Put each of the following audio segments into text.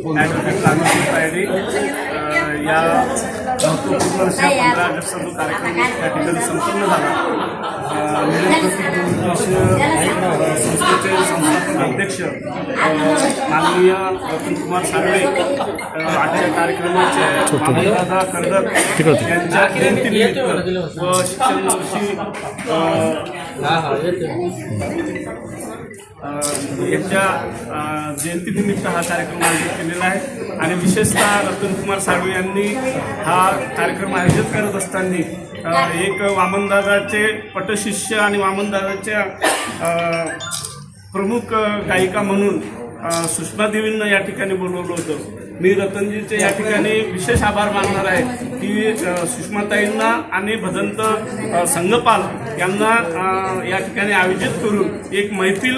Advocate uh, या महत्त्वपूर्ण अशा पंधरा ऑगस्टचा जो कार्यक्रम या ठिकाणी संपन्न झाला. Uh, अ, uh, संस्थेचे संस्थापक अध्यक्ष माननीय रतनकुमार सागळे अ, आजच्या कार्यक्रमाचे मामलदादा कर्दत यांच्या जयंतीनिमित्त व शिक्षण यांच्या जयंतीनिमित्त हा कार्यक्रम आयोजित केलेला आहे. आणि विशेषतः रतनकुमार साळवे यांनी हा कार्यक्रम आयोजित करत असताना एक वामनदादाचे पटशिष्य आणि वामनदादाच्या प्रमुख गायिका म्हणून सुषमा देवींना या ठिकाणी बोलवलं होतं. मी रतनजीचे या ठिकाणी विशेष आभार मानणार आहे की सुषमाताईंना आणि भदंत संघपाल यांना या ठिकाणी आयोजित करून एक मैफिल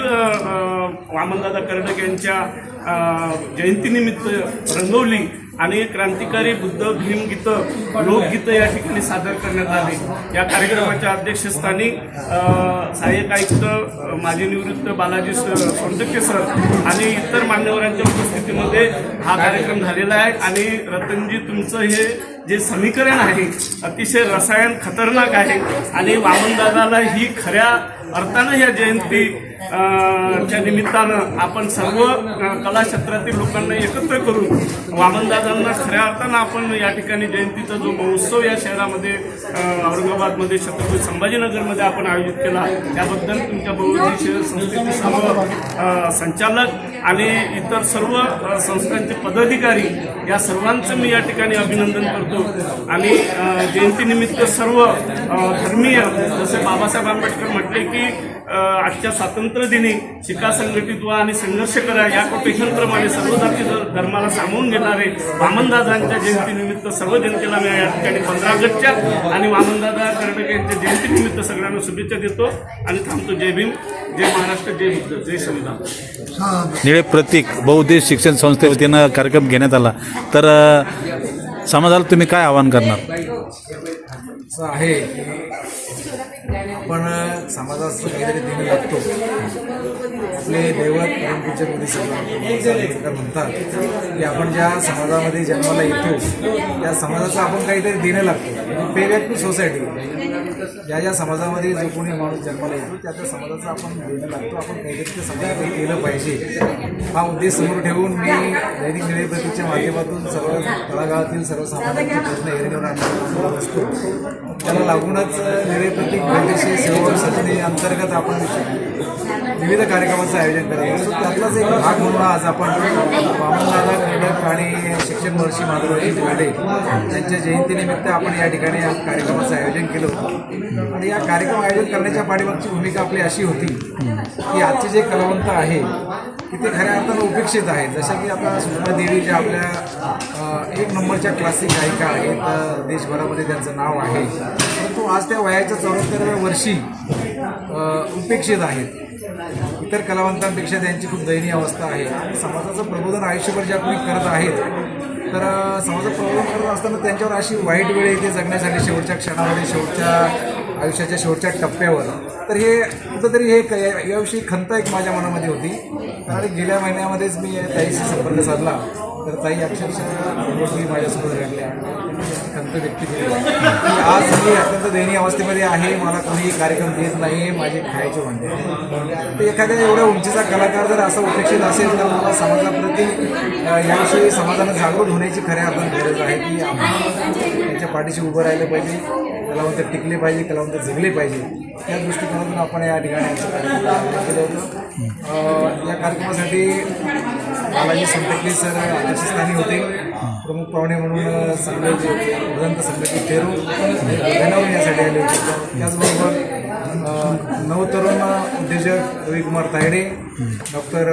वामनदादा कर्डक यांच्या जयंतीनिमित्त रंगवली. आणि क्रांतिकारी बुद्ध भीमगीतं लोकगीतं या ठिकाणी सादर करण्यात आली. या कार्यक्रमाच्या अध्यक्षस्थानी सहाय्यक आयुक्त माजी निवृत्त बालाजी स- सर आणि इतर मान्यवरांच्या उपस्थितीमध्ये हा कार्यक्रम झालेला आहे. आणि रतनजी तुमचं हे जे समीकरण आहे अतिशय रसायन खतरनाक आहे. आणि वामनदादाला ही खऱ्या अर्थानं या जयंती च्या निमित्तानं आपण सर्व कला क्षेत्रातील लोकांना एकत्र करून वामनदादांना खऱ्या अर्थानं आपण या ठिकाणी जयंतीचा जो महोत्सव या शहरामध्ये औरंगाबादमध्ये छत्रपती संभाजीनगरमध्ये आपण आयोजित केला त्याबद्दल तुमच्या बहुजी शहर संस्थेचे सर्व संचालक आणि इतर सर्व संस्थांचे पदाधिकारी या सर्वांचं मी या ठिकाणी अभिनंदन करतो. आणि जयंतीनिमित्त सर्व धर्मीय जसे बाबासाहेब आंबेडकर म्हटले की आजच्या स्वातंत्र्य दिनी शिका संघटित व्हा आणि संघर्ष करा या कोटेशनप्रमाणे सर्व जाती धर्माला सामावून घेणारे वामनदादांच्या जयंतीनिमित्त सर्व जनतेला मी या ठिकाणी पंधरा ऑगस्टच्या आणि वामनदादा कर्डक यांच्या जयंतीनिमित्त सगळ्यांना शुभेच्छा देतो आणि थांबतो. जय भीम जय महाराष्ट्र जय बुद्ध जय संविधान. निळे प्रतीक बहुउद्देश शिक्षण संस्थे वतीनं कार्यक्रम घेण्यात आला. तर समाजाला तुम्ही काय आवाहन करणार? असं आहे. की आपण समाजाचं काहीतरी देणं लागतो. आपले दैवत परमपूज्य मोदी म्हणजे म्हणतात की आपण ज्या समाजामध्ये जन्माला येतो त्या समाजाचं आपण काहीतरी देणं लागतो. पे बॅक टू सोसायटी ज्या ज्या समाजामध्ये जो कोणी माणूस जन्माला येतो त्या त्या समाजाचं आपण देणं लागतो. आपण काहीतरी त्या समाजामध्ये केलं पाहिजे. हा उद्देश समोर ठेवून मी दैनिक निळेप्रतीच्या माध्यमातून सर्व तळागाळातील सर्व सामान्यांचे प्रश्न एरियावर आणण्याचा असतो त्याला लागूनच निळे प्रतीक वैदेशिक सेवा संस्थे अंतर्गत आपण विविध कार्यक्रमाचं आयोजन करायचं त्यातलाच एक भाग म्हणून आज आपण वामनदादा कर्डक आणि शिक्षण महर्षी माधवराजी झाडे यांच्या जयंतीनिमित्त आपण या ठिकाणी या कार्यक्रमाचं आयोजन केलं होतं. आणि या कार्यक्रम आयोजन करण्याच्या पाठीमागची भूमिका आपली अशी होती की आजचे जे कलावंत आहे की ते खऱ्या अर्थानं उपेक्षित आहेत जसं की आता सुषमा देवी ज्या आपल्या एक नंबरच्या क्लासिक गायिका आहेत देशभरामध्ये त्यांचं नाव आहे. परंतु आज त्या वयाच्या चौऱ्याहत्तरव्या वर्षी उपेक्षित आहेत. इतर कलावंतांपेक्षा त्यांची खूप दयनीय अवस्था आहे. आणि समाजाचं प्रबोधन आयुष्यभर ज्या कोणी करत आहेत तर समाजाचं प्रबोधन करत असताना त्यांच्यावर अशी वाईट वेळ येते जगण्यासाठी शेवटच्या क्षणामध्ये शेवटच्या आयुष्याच्या शेवटच्या टप्प्यावर. तर हे कुठंतरी हे याविषयी खंत एक माझ्या मनामध्ये होती. कारण गेल्या महिन्यामध्येच मी त्याशी संपर्क साधला. तर ताई अक्षरशः गोष्टी माझ्यासोबत घडल्या खंत व्यक्त केली. की आज मी अत्यंत दयनीय अवस्थेमध्ये आहे. मला कोणीही कार्यक्रम देत नाही. माझे खायचे म्हणते तर एखाद्या एवढ्या उंचीचा कलाकार जर असा उपेक्षित असेल तर मला समाजाप्रती याविषयी समाजानं जागृत होण्याची खऱ्या अर्थानं गरज आहे की आपण पाठीशी उभं राहिलं पाहिजे कलावंत टिकले पाहिजे कलावंत जगले पाहिजे. त्या दृष्टिकोनातून आपण या ठिकाणी केलं होतं. या कार्यक्रमासाठी बालाजी संपटली सर अध्यक्षस्थानी होते. प्रमुख पाहुणे म्हणून संघाचे उदंत संघाचे तेरू बेनावून यासाठी आले होते. त्याचबरोबर नवतरुण उद्योजक रविकुमार तायडे डॉक्टर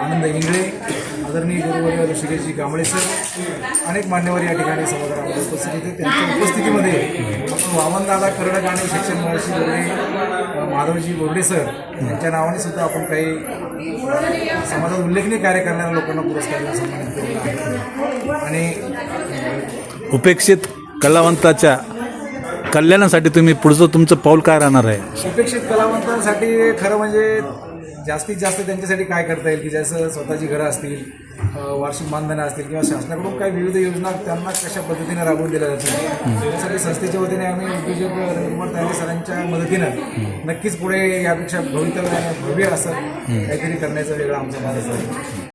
आनंद इंगळे आदरणीय गुरुवर्य ऋषिकेशजी कांबळे सर अनेक मान्यवर या ठिकाणी सभागृहामध्ये उपस्थित होते. त्यांच्या उपस्थितीमध्ये आपण वामनदादा कर्डक आणि शिक्षण महर्षी बोर्डे माधवजी बोर्डे सर यांच्या नावाने सुद्धा आपण काही समाजात उल्लेखनीय कार्य करणाऱ्या लोकांना पुरस्कार सन्मानित केलेला आहे. आणि उपेक्षित कलावंताच्या कल्याणासाठी तुम्ही पुढचं तुमचं पाऊल काय राहणार आहे? उपेक्षित कलावंतांसाठी खरं म्हणजे जास्तीत जास्त त्यांच्यासाठी काय करता येईल की जसं स्वतःची घरं असतील अ, वार्षिक मानधनं असतील किंवा शासनाकडून काही विविध योजना त्यांना कशा पद्धतीने राबवून दिल्या जातील त्यासाठी संस्थेच्या वतीने आम्ही उद्योजक रविकुमार तायडे सरांच्या मदतीनं नक्कीच पुढे यापेक्षा भवितव्य भव्य असं काहीतरी करण्याचा वेगळा आमचा मानस आहे.